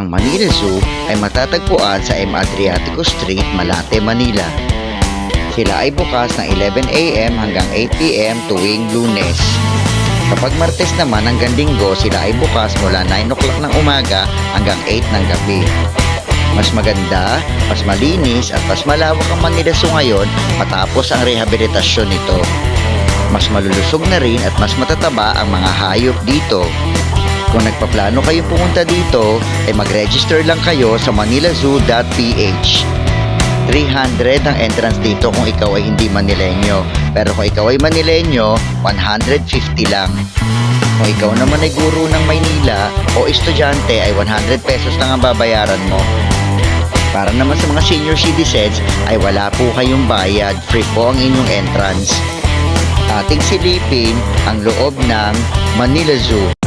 Ang Manila Zoo ay matatagpuan sa M. Adriatico Street, Malate, Manila. Sila ay bukas ng 11am hanggang 8pm tuwing lunes. Kapag Martes naman hanggang Linggo, sila ay bukas mula 9 o'clock ng umaga hanggang 8 ng gabi. Mas maganda, mas malinis at mas malawak ang Manila Zoo ngayon matapos ang rehabilitasyon nito. Mas malulusog na rin at mas matataba ang mga hayop dito. Kung nagpaplano kayong pumunta dito, ay mag-register lang kayo sa manilazoo.ph. 300 ang entrance dito kung ikaw ay hindi Manileño. Pero kung ikaw ay Manileño, 150 lang. Kung ikaw naman ay guro ng Maynila o estudyante ay 100 pesos lang ang babayaran mo. Para naman sa mga senior citizens ay wala po kayong bayad, free po ang inyong entrance. Ating silipin ang loob ng Manila Zoo.